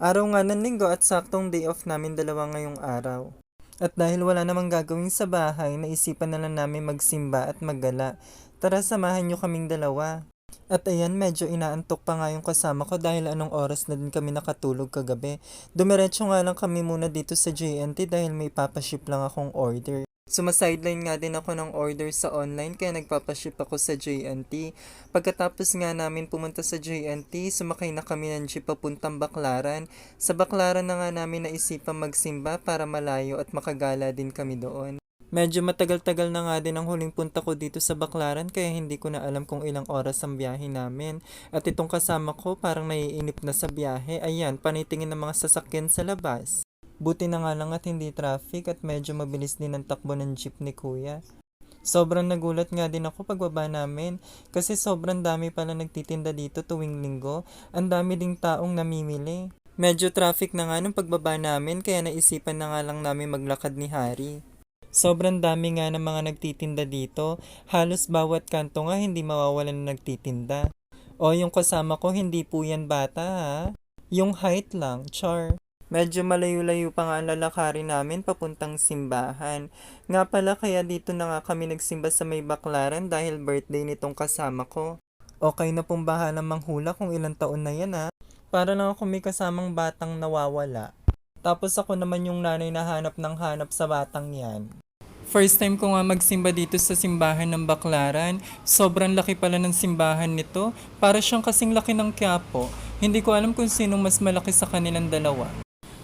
Araw nga ng linggo at saktong day off namin dalawa ngayong araw. At dahil wala namang gagawin sa bahay, naisipan na lang namin magsimba at maggala. Tara samahan nyo kaming dalawa. At ayan, medyo inaantok pa nga yung kasama ko dahil anong oras na din kami nakatulog kagabi. Dumiretso nga lang kami muna dito sa JNT dahil may papaship lang akong order. Sumasideline nga din ako ng order sa online kaya nagpapaship ako sa JNT. Pagkatapos nga namin pumunta sa JNT, sumakay na kami ng jeep papuntang Baklaran. Sa Baklaran na nga namin naisipan magsimba para malayo at makagala din kami doon. Medyo matagal-tagal na nga din ang huling punta ko dito sa Baklaran kaya hindi ko na alam kung ilang oras ang biyahe namin. At itong kasama ko parang naiinip na sa biyahe. Ayan, panitingin ng mga sasakyan sa labas. Buti na nga lang at hindi traffic at medyo mabilis din ang takbo ng jeep ni kuya. Sobrang nagulat nga din ako pagbaba namin kasi sobrang dami pala nagtitinda dito tuwing linggo. Ang dami ding taong namimili. Medyo traffic na nga nung pagbaba namin kaya naisipan na nga lang namin maglakad ni Harry. Sobrang dami nga ng mga nagtitinda dito. Halos bawat kanto nga hindi mawawalan ng nagtitinda. O yung kasama ko hindi po yan bata ha. Yung height lang, char. Medyo malayo-layo pa nga ang lalakarin namin papuntang simbahan. Nga pala kaya dito na nga kami nagsimba sa may baklaran dahil birthday nitong kasama ko. Okay na pong bahala manghula kung ilang taon na yan ha. Para lang ako may kasamang batang nawawala. Tapos ako naman yung nanay na hanap ng hanap sa batang yan. First time ko nga magsimba dito sa simbahan ng Baklaran. Sobrang laki pala ng simbahan nito. Para siyang kasing laki ng Quiapo. Hindi ko alam kung sino mas malaki sa kanilang dalawa.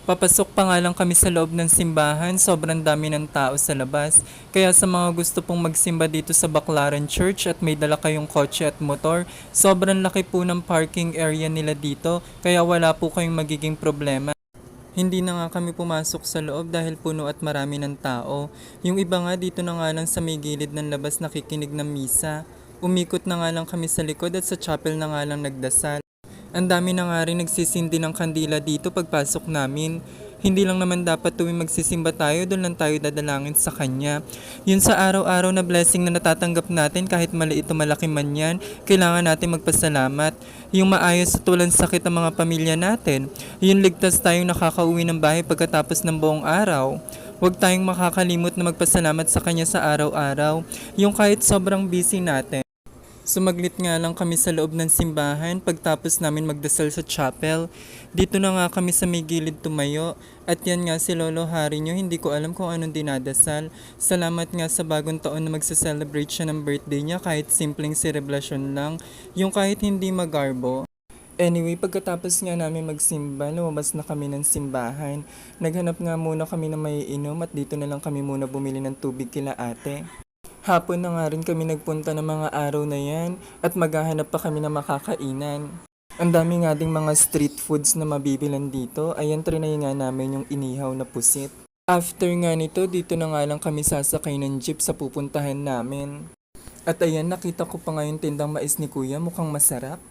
Papasok pa nga lang kami sa loob ng simbahan, sobrang dami ng tao sa labas. Kaya sa mga gusto pong magsimba dito sa Baclaran Church at may dala kayong kotse at motor, sobrang laki po ng parking area nila dito, kaya wala po kayong magiging problema. Hindi na nga kami pumasok sa loob dahil puno at marami ng tao. Yung iba nga dito na nga lang sa may gilid ng labas nakikinig ng misa. Umikot na nga lang kami sa likod at sa chapel na nga lang nagdasal. Ang dami na nga rin nagsisindi ng kandila dito pagpasok namin. Hindi lang naman dapat tuwing magsisimba tayo, doon lang tayo dadalangin sa Kanya. Yun sa araw-araw na blessing na natatanggap natin kahit maliit o malaki man yan, kailangan natin magpasalamat. Yung maayos at walang sakit ang mga pamilya natin. Yung ligtas tayong nakakauwi ng bahay pagkatapos ng buong araw. Huwag tayong makakalimot na magpasalamat sa Kanya sa araw-araw. Yung kahit sobrang busy natin. Sumaglit nga lang kami sa loob ng simbahan pagtapos namin magdasal sa chapel. Dito na nga kami sa may gilid tumayo at yan nga si Lolo Harry nyo hindi ko alam kung anong dinadasal. Salamat nga sa bagong taon na magsa-celebrate siya ng birthday niya kahit simpleng celebration lang, yung kahit hindi magarbo. Anyway, pagkatapos nga namin magsimba, lumabas na kami ng simbahan. Naghanap nga muna kami ng may inom at dito na lang kami muna bumili ng tubig kila ate. Hapon na nga rin kami nagpunta ng mga araw na yan at maghahanap pa kami ng makakainan. Ang dami nga ding mga street foods na mabibilan dito, ayan trinay nga namin yung inihaw na pusit. After nga nito, dito na nga lang kami sasakay ng jeep sa pupuntahan namin. At ayan, nakita ko pa nga yung tindang mais ni kuya, mukhang masarap.